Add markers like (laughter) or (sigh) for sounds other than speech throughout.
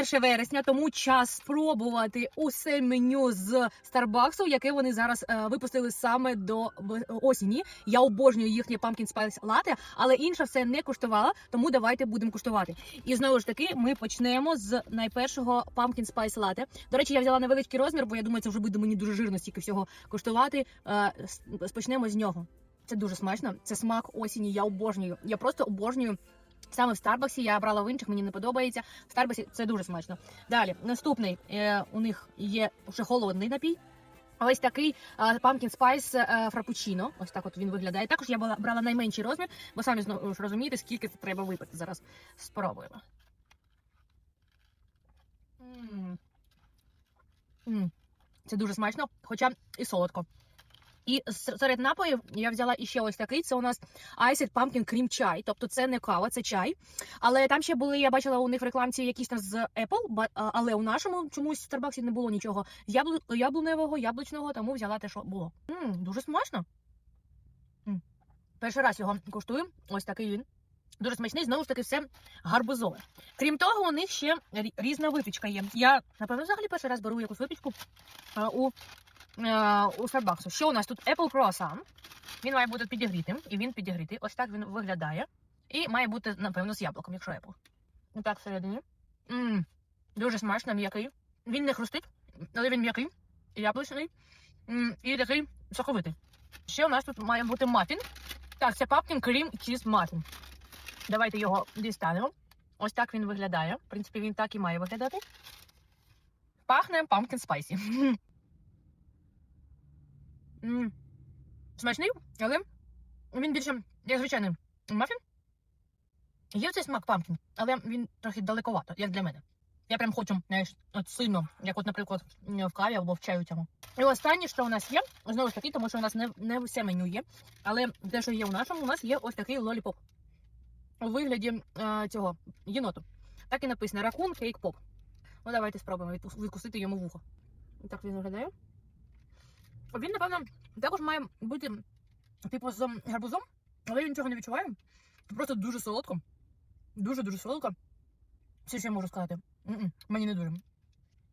1 вересня, тому час спробувати усе меню з Старбаксу, яке вони зараз е, випустили саме до осені. Я обожнюю їхнє Pumpkin Spice Latte, але інша все не куштувала, тому давайте будемо куштувати. І знову ж таки, ми почнемо з найпершого Pumpkin Spice Latte. До речі, я взяла невеличкий розмір, бо я думаю, це вже буде мені дуже жирно стільки всього куштувати. Е, с- Почнемо з нього. Це дуже смачно. Це смак осені. Я обожнюю. Я просто обожнюю. Саме в Старбаксі я брала в інших, мені не подобається. В Старбаксі це дуже смачно. Далі, наступний е, у них є вже холодний напій. Ось такий е, Pumpkin Spice е, Frappuccino. Ось так от він виглядає. Також я брала найменший розмір, бо самі знову розумієте, скільки це треба випити. Зараз спробуємо. М. М. Це дуже смачно, хоча і солодко. І серед напоїв я взяла іще ось такий. Це у нас Iced Pumpkin Cream чай. Тобто це не кава, це чай. Але там ще були, я бачила у них в рекламці якісь там з Apple, але у нашому чомусь в Старбаксі не було нічого яблу... яблуневого, яблучного, тому взяла те, що було. м дуже смачно. М. Перший раз його куштую. Ось такий він. Дуже смачний, знову ж таки, все гарбузове. Крім того, у них ще різна випічка є. Я, напевно, взагалі перший раз беру якусь випічку у, у Starbucks. Що у нас тут Apple Croissant. Він має бути підігрітим, і він підігрітий. Ось так він виглядає. І має бути, напевно, з яблуком, якщо Apple. Отак всередині. М, Дуже смачно, м'який. Він не хрустить, але він м'який, яблучний і такий соковитий. Ще у нас тут має бути мафін. Так, це Pumpkin Cream Cheese Muffin. Давайте його дістанемо. Ось так він виглядає. В принципі, він так і має виглядати. Пахне Pumpkin Spicy. (laughs) Смачний, але він більше як звичайний мафін. Є цей смак пампкін, але він трохи далековато, як для мене. Я прям хочу, знаєш, от сильно, як от, наприклад, в каві або в чаю цьому. І останнє, що у нас є, знову ж таки, тому що у нас не, не все меню є, але те, що є у нашому, у нас є ось такий лоліпоп у вигляді е, цього єноту. Так і написано ракун кейк поп. Ну давайте спробуємо відкусити йому вухо. Так він виглядає. Він, напевно, також має бути типу з гарбузом, але я нічого не відчуваю. Просто дуже солодко. Дуже-дуже солодко. Все, що я можу сказати. М-м, Мені не дуже.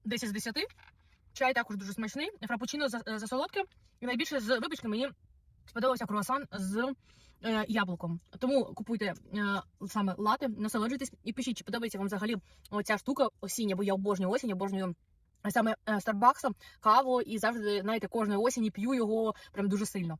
10 з 10. Чай також дуже смачний. Фрапучино за солодке. І найбільше з випічки мені сподобався круасан з е, яблуком. Тому купуйте е, саме лати, насолоджуйтесь і пишіть, чи подобається вам взагалі оця штука осіння, бо я обожнюю осінь, обожнюю саме Старбаксом Starbucks, каву і завжди, знаєте, кожної осені п'ю його прям дуже сильно.